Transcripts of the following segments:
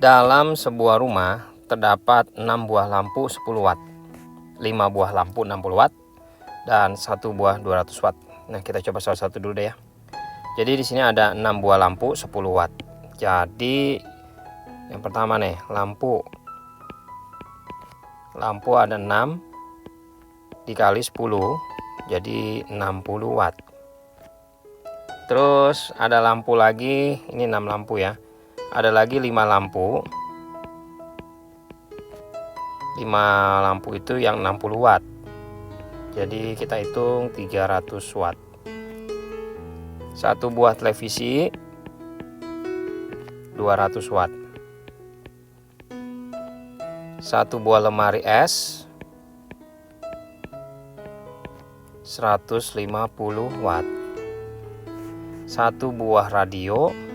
Dalam sebuah rumah terdapat 6 buah lampu 10 watt, 5 buah lampu 60 watt, dan satu buah 200 watt. Nah, kita coba salah satu dulu deh ya. Jadi di sini ada 6 buah lampu 10 watt. Jadi yang pertama nih, lampu. Lampu ada 6 dikali 10 jadi 60 watt. Terus ada lampu lagi, ini 6 lampu ya ada lagi 5 lampu. 5 lampu itu yang 60 watt. Jadi kita hitung 300 watt. Satu buah televisi 200 watt. Satu buah lemari es 150 watt. Satu buah radio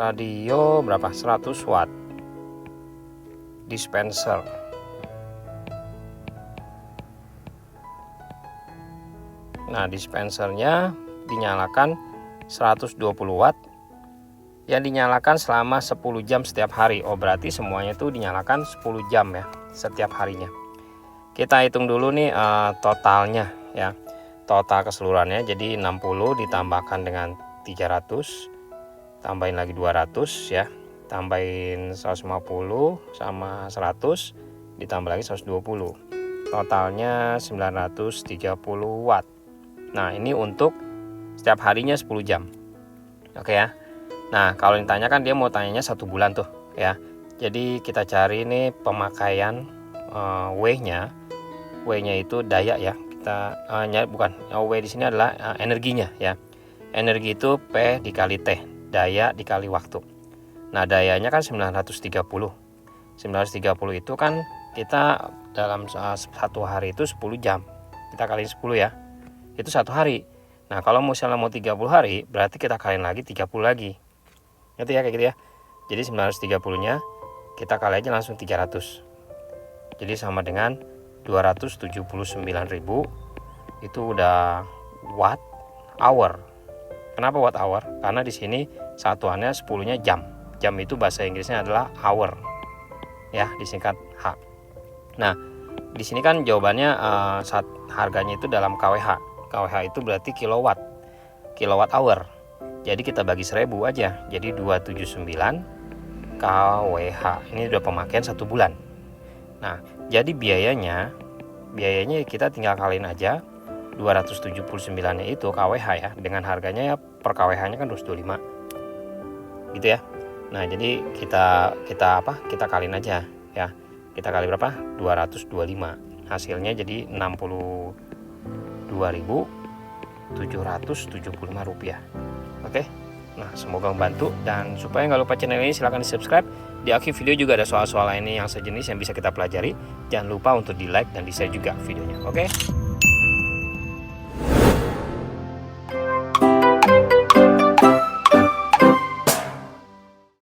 radio berapa? 100 watt. Dispenser. Nah dispensernya dinyalakan 120 watt. Yang dinyalakan selama 10 jam setiap hari. Oh berarti semuanya itu dinyalakan 10 jam ya setiap harinya. Kita hitung dulu nih uh, totalnya ya. Total keseluruhannya jadi 60 ditambahkan dengan 300 tambahin lagi 200 ya. Tambahin 150 sama 100 ditambah lagi 120 totalnya 930 watt. Nah ini untuk setiap harinya 10 jam. Oke ya. Nah kalau ditanya kan dia mau tanyanya satu bulan tuh ya. Jadi kita cari ini pemakaian uh, W nya W nya itu daya ya. Kita uh, bukan W di sini adalah uh, energinya ya. Energi itu P dikali T daya dikali waktu. Nah, dayanya kan 930. 930 itu kan kita dalam satu hari itu 10 jam. Kita kaliin 10 ya. Itu satu hari. Nah, kalau misalnya mau 30 hari, berarti kita kaliin lagi 30 lagi. Ngerti ya kayak gitu ya. Jadi 930-nya kita kali aja langsung 300. Jadi sama dengan 279.000 itu udah watt hour Kenapa watt hour? Karena di sini satuannya 10-nya jam. Jam itu bahasa Inggrisnya adalah hour. Ya, disingkat H. Nah, di sini kan jawabannya uh, saat harganya itu dalam kWh. kWh itu berarti kilowatt. Kilowatt hour. Jadi kita bagi 1000 aja. Jadi 279 kWh. Ini udah pemakaian satu bulan. Nah, jadi biayanya biayanya kita tinggal kaliin aja 279 nya itu kWh ya dengan harganya ya per kWh nya kan 225 gitu ya. Nah jadi kita kita apa kita kaliin aja ya. Kita kali berapa? 225 hasilnya jadi 62.775 rupiah. Oke? Nah semoga membantu. Dan supaya nggak lupa channel ini silahkan di subscribe di akhir video juga ada soal-soal lainnya yang sejenis yang bisa kita pelajari. Jangan lupa untuk di like dan di share juga videonya. Oke